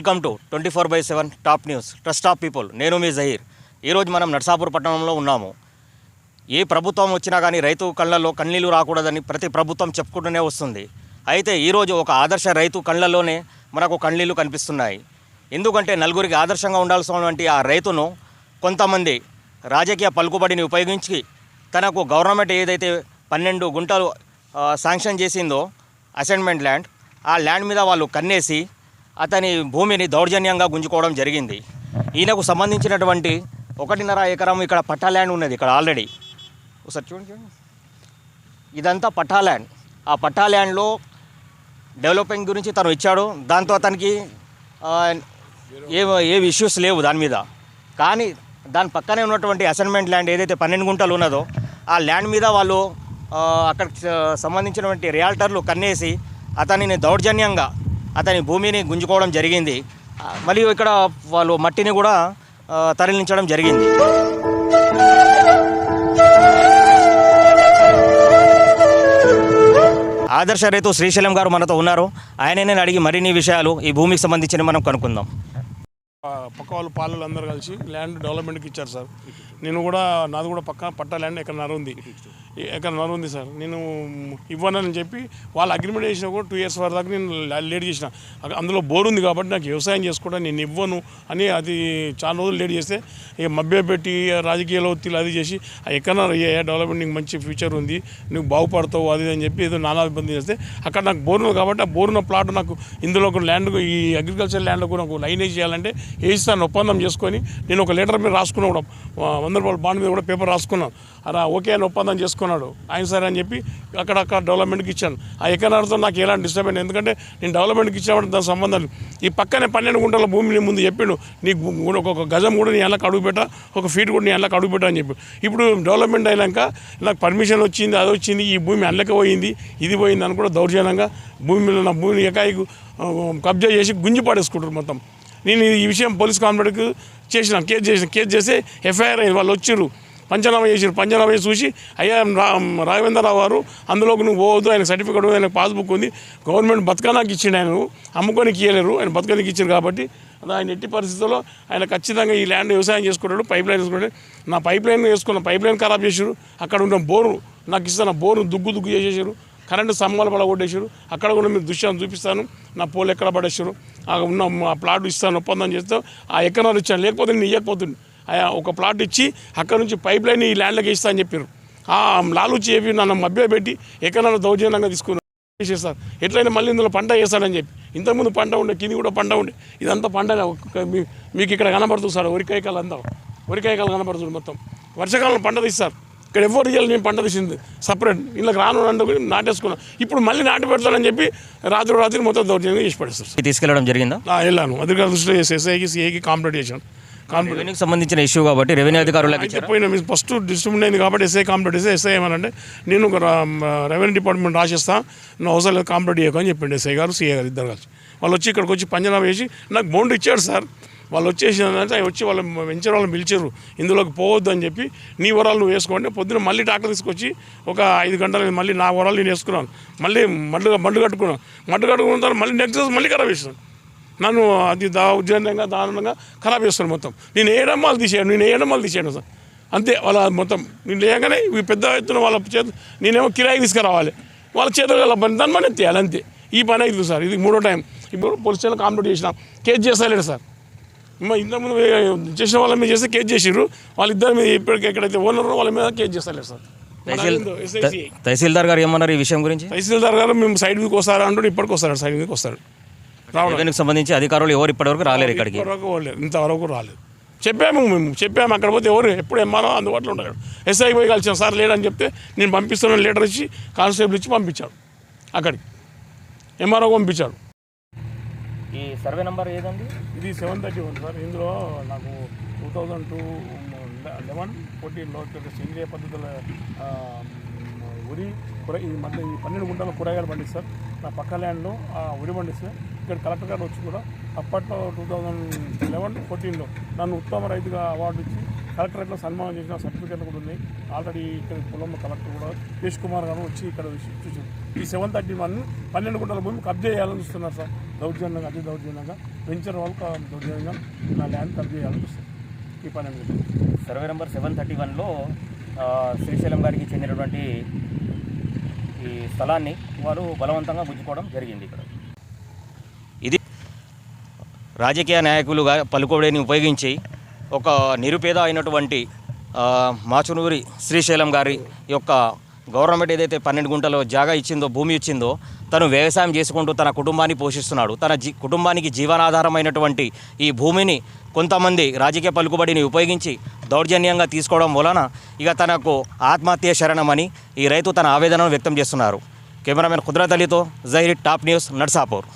Welcome to twenty four by seven top news. Trust of people. నేను మీ జహీర్. ఈరోజు మనం నర్సాపూర్ పట్టణంలో ఉన్నాము. ఏ ప్రభుత్వం వచ్చినా కానీ రైతు కళ్ళల్లో కన్నీళ్ళు రాకూడదని ప్రతి ప్రభుత్వం చెప్పుకుంటూనే వస్తుంది. అయితే ఈరోజు ఒక ఆదర్శ రైతు కళ్ళల్లోనే మనకు కన్నీళ్ళు కనిపిస్తున్నాయి. ఎందుకంటే నలుగురికి ఆదర్శంగా ఉండాల్సినటువంటి ఆ రైతును కొంతమంది రాజకీయ పలుకుబడిని ఉపయోగించి తనకు గవర్నమెంట్ ఏదైతే పన్నెండు గుంటలు శాంక్షన్ చేసిందో అసైన్మెంట్ ల్యాండ్ ఆ ల్యాండ్ మీద వాళ్ళు కన్నేసి అతని భూమిని దౌర్జన్యంగా గుంజుకోవడం జరిగింది. ఈయనకు సంబంధించినటువంటి ఒకటిన్నర ఎకరం ఇక్కడ పట్టా ల్యాండ్ ఉన్నది ఇక్కడ ఆల్రెడీ. ఒకసారి చూడండి చూడండి. ఇదంతా పట్టా ల్యాండ్ ఆ పట్టా ల్యాండ్లో డెవలపింగ్ గురించి తను ఇచ్చాడు. దాంతో అతనికి ఏ ఏవి ఇష్యూస్ లేవు దాని మీద. కానీ దాని పక్కనే ఉన్నటువంటి అసైన్మెంట్ ల్యాండ్ ఏదైతే పన్నెండు గుంటలు ఉన్నదో ఆ ల్యాండ్ మీద వాళ్ళు అక్కడికి సంబంధించినటువంటి రియాల్టర్లు కన్నేసి అతనిని దౌర్జన్యంగా అతని భూమిని గుంజుకోవడం జరిగింది. మరియు ఇక్కడ వాళ్ళు మట్టిని కూడా తరలించడం జరిగింది. ఆదర్శ రైతు శ్రీశైలం గారు మనతో ఉన్నారు. ఆయననే అడిగి మరిన్ని విషయాలు ఈ భూమికి సంబంధించిన మనం కనుక్కుందాం. పక్క వాళ్ళు పాలలు అందరు కలిసి ల్యాండ్ డెవలప్మెంట్కి ఇచ్చారు సార్. నేను కూడా నాది కూడా పక్క పట్ట ల్యాండ్ ఎకరన్నర ఉంది. ఎక్కడ ఎకరన్నర ఉంది సార్. నేను ఇవ్వనని చెప్పి వాళ్ళు అగ్రిమెంట్ చేసిన కూడా టూ ఇయర్స్ వరకు దాకా నేను లేట్ చేసిన. అందులో బోర్ ఉంది కాబట్టి నాకు వ్యవసాయం చేసుకోవడం నేను ఇవ్వను అని అది చాలా రోజులు లేట్ చేస్తే ఇక మభ్య పెట్టి రాజకీయ ఒత్తిళ్ళు అది చేసి ఆ ఎకరన్నర డెవలప్మెంట్ నీకు మంచి ఫ్యూచర్ ఉంది నువ్వు బాగుపడతావు అది అని చెప్పి ఏదో నానా ఇబ్బంది చేస్తే అక్కడ నాకు బోర్ ఉంది కాబట్టి ఆ బోరున్న ప్లాట్ నాకు ఇందులో ఒక ల్యాండ్ ఈ అగ్రికల్చర్ ల్యాండ్ కూడా నాకు లైనేజ్ చేయాలంటే వేయిస్తాను ఒప్పందం చేసుకొని నేను ఒక లెటర్ మీద రాసుకున్నా కూడా వంద రూపాయల బాండ్ మీద కూడా పేపర్ రాసుకున్నాను. అలా ఓకే అని ఒప్పందం తీసుకున్నాడు. ఆయన సరే అని చెప్పి అక్కడక్కడ డెవలప్మెంట్కి ఇచ్చాను. ఆ ఎకనాలతో నాకు ఎలాంటి డిస్టర్బ్ ఎందుకంటే నేను డెవలప్మెంట్కి ఇచ్చామంటే దాని సంబంధాలు ఈ పక్కనే పన్నెండు గుంటల భూమిని ముందు చెప్పిండు. నీకు ఒక గజం కూడా నీ ఎల్లకి అడుగుపెట్ట ఒక ఫీట్ కూడా నీ ఎల్లకి అడుగుపెట్ట అని చెప్పి. ఇప్పుడు డెవలప్మెంట్ అయినాక నాకు పర్మిషన్ వచ్చింది అది వచ్చింది ఈ భూమి అల్లకి పోయింది ఇది పోయింది అని కూడా దౌర్జన్యంగా భూమి మీద నా భూమిని ఎకాయికు కబ్జా చేసి గుంజి పడేసుకుంటారు మొత్తం. నేను ఈ విషయం పోలీస్ కాంప్లైంట్కి చేసిన కేసు చేసిన కేసు చేసి ఎఫ్ఐఆర్ అయింది వాళ్ళు వచ్చిర్రు. పంచనామా చేసారు పంచనామా చేసి చూసి అయ్యా రా రాఘవేంద్రరావు గారు అందులోకి నువ్వు పోవద్దు ఆయన సర్టిఫికేట్ ఆయన పాస్బుక్ ఉంది గవర్నమెంట్ బతకనాకి ఇచ్చిండు ఆయన అమ్ముకొని ఇవ్వలేరు ఆయన బతకనికి ఇచ్చారు కాబట్టి ఆయన ఎట్టి పరిస్థితుల్లో ఆయన ఖచ్చితంగా ఈ ల్యాండ్ వ్యవసాయం చేసుకుంటాడు పైప్ లైన్ వేసుకున్నాడు నా పైప్ లైన్ వేసుకున్న పైప్ లైన్ ఖరాబ్ చేసారు అక్కడ ఉన్న బోరు నాకు ఇస్తున్న బోరు దుగ్గు దుగ్గు చేసేసారు కరెంటు స్తంభాలు పడగొట్టేసారు అక్కడ కూడా మీరు దృశ్యాన్ని చూపిస్తాను నా పోలు ఎక్కడ పడేసారు ఆ ఉన్న మా ప్లాట్ ఇస్తాను ఒప్పందం చేస్తాను ఆ ఎక్కడ ఇచ్చాను లేకపోతే నేను ఇవ్వకపోతుండే ఒక ప్లాట్ ఇచ్చి అక్కడ నుంచి పైప్ లైన్ ఈ ల్యాండ్లోకి ఇస్తా అని చెప్పారు ఆ లాలూచి చెప్పి నన్ను మభ్య పెట్టి ఎకరాలు దౌర్జన్యంగా తీసుకున్నారు. చేసేస్తారు ఎట్లయినా మళ్ళీ ఇందులో పంట వేస్తాడని చెప్పి. ఇంతకుముందు పంట ఉండే కింది కూడా పంట ఉండే. ఇదంతా పంట మీకు ఇక్కడ కనబడుతుంది సార్ వరికాయకాలు అంతా వరికాయకాలు కనబడుతుంది మొత్తం. వర్షాకాలంలో పంట తీస్తారు. ఇక్కడ ఎవరు ఇవ్వాలి నేను పంట తీసింది. సపరేట్ ఇళ్ళకి రాను అంటుకుని నాటేసుకున్నాను ఇప్పుడు మళ్ళీ నాటి పెడతానని చెప్పి రాత్రి రాత్రి మొత్తం దౌర్జన్యంగా చేసి పడేస్తారు సార్. తీసుకెళ్ళడం జరిగిందా? వెళ్ళాను. అధికారుల దృష్టిలో ఎస్ఐకి సిఐకి కాంప్లైంట్ చేశాను. రెవెన్యూకి సంబంధించిన ఇష్యూ కాబట్టి రెవెన్యూ అధికారులకు పోయిన మీరు ఫస్ట్ డిస్ట్రిబ్యూట్ అయింది కాబట్టి ఎస్ఐ కాంప్లీట్ చేస్తే ఎస్ఐ ఏమనంటే నేను ఒక రెవెన్యూ డిపార్ట్మెంట్ రాసిస్తా నువ్వు అవసరం లేదు కాంప్లీట్ చేయకు అని చెప్పిండు ఎస్ఐ గారు సిఐ గారు ఇద్దరు కలిసి. వాళ్ళు వచ్చి ఇక్కడికి వచ్చి పంజనామా వేసి నాకు బౌండ్ ఇచ్చాడు సార్. వాళ్ళు వచ్చేసి అంటే వచ్చి వాళ్ళు వెంచర్ వాళ్ళని పిలిచారు. ఇందులోకి పోవద్దు అని చెప్పి నీ వరాలు నువ్వు వేసుకోండి పొద్దున మళ్ళీ ట్రాక్టర్ తీసుకొచ్చి ఒక ఐదు గంటలు మళ్ళీ నా వరాలు నేను వేసుకున్నాను. మళ్ళీ మడ్డు మడ్డు కట్టుకున్నాను. మడ్డు కట్టుకున్న తర్వాత మళ్ళీ నెక్స్ట్ మళ్ళీ ఖరాబ్ చేసినాను. నన్ను అది దా ఉద్యోగంగా దారుణంగా ఖరాబ్ చేస్తాను మొత్తం. నేను ఏ డమ్మాలు తీసాను నేను ఏ డమ్మాలు తీసాను సార్. అంతే వాళ్ళ మొత్తం. నేను లేకనే ఇవి పెద్ద ఎత్తున వాళ్ళ చేత నేనేమో కిరాయి తీసుకురావాలి. వాళ్ళ చేతులు వాళ్ళ పని దాని పని ఎత్తేయాలి అంతే. ఈ పని అవుతుంది సార్ ఇది మూడో టైం. ఇప్పుడు పోలీస్ స్టేషన్ కంప్లీట్ చేసినాం. కేసు చేస్తలేడు సార్. ఇంతకుముందు చేసిన వాళ్ళ మీద చేస్తే కేసు చేసిర్రు. వాళ్ళిద్దరి మీద ఇప్పటికి ఎక్కడైతే ఓనర్ వాళ్ళ మీద కేసు చేస్తలేరు సార్. తహసీల్దార్ గారు ఏమన్నారు ఈ విషయం గురించి? తహసీల్దార్ గారు మేము సైడ్ మీదకి వస్తారా అంటూ ఇప్పటికి వస్తారు సైడ్ మీదకి వస్తాడు. రావడం రెవెన్యూకి సంబంధించి అధికారులు ఎవరు ఇప్పటివరకు రాలేరు ఇక్కడికి. ఇంతవరకు పోలేదు ఇంతవరకు రాలేదు. చెప్పాము మేము. చెప్పాము. అక్కడ పోతే ఎవరు ఎప్పుడు ఎంఆర్ఓ అందుబాటులో ఉంటాడు ఎస్ఐ పోయి కలిసాం సార్ లేడని చెప్తే నేను పంపిస్తున్నాను లెటర్ ఇచ్చి కానిస్టేబుల్ ఇచ్చి పంపించాడు. అక్కడికి. ఎంఆర్ఓ పంపించాడు. ఈ సర్వే నెంబర్ ఏదండి? ఇది సెవెన్ థర్టీ వన్ సార్. ఇందులో నాకు టూ థౌజండ్ టూ లెవెన్ ఫోర్టీన్లో సేంద్రియ పద్ధతుల ఉరి కూర ఈ మధ్య ఈ పన్నెండు గుంటల కూరగాయలు పండిస్తారు. నా పక్క ల్యాండ్లో ఆ ఉరి పండిస్తే ఇక్కడ కలెక్టర్ గారు వచ్చి కూడా అప్పట్లో టూ థౌజండ్ లెవెన్ ఫోర్టీన్లో నన్ను ఉత్తమ రైతుగా అవార్డు ఇచ్చి కలెక్టరేట్లో సన్మానం చేసిన సర్టిఫికేట్లు కూడా ఉన్నాయి. ఆల్రెడీ ఇక్కడ పొలంలో కలెక్టర్ కూడా యేష్ కుమార్ గారు వచ్చి ఇక్కడ చూసి ఈ సెవెన్ థర్టీ వన్ పన్నెండు గుంటల భూమి కబ్జా చేయాలని చూస్తున్నారు సార్. దౌర్జన్యంగా అతి దౌర్జన్యంగా వెంచర్ వాళ్ళకి దౌర్జన్యంగా నా ల్యాండ్ కబ్జా చేయాలని చూస్తారు ఈ పన్నెండు సర్వే నెంబర్ సెవెన్ థర్టీ వన్లో శ్రీశైలం గారికి చెందినటువంటి ఈ స్థలాన్ని వారు బలవంతంగా గుంజుకోవడం జరిగింది ఇక్కడ. ఇది రాజకీయ నాయకులుగా పలుకోడేని ఉపయోగించి ఒక నిరుపేద అయినటువంటి మాచునూరి శ్రీశైలం గారి యొక్క గవర్నమెంట్ ఏదైతే పన్నెండు గుంటలో జాగా ఇచ్చిందో భూమి ఇచ్చిందో తను వ్యవసాయం చేసుకుంటూ తన కుటుంబాన్ని పోషిస్తున్నాడు. తన జీ కుటుంబానికి జీవనాధారమైనటువంటి ఈ భూమిని కొంతమంది రాజకీయ పలుకుబడిని ఉపయోగించి దౌర్జన్యంగా తీసుకోవడం వలన ఇక తనకు ఆత్మహత్య శరణమని ఈ రైతు తన ఆవేదనను వ్యక్తం చేస్తున్నారు. కెమెరామెన్ కుద్రత్ అలీతో టాప్ న్యూస్ నర్సాపూర్.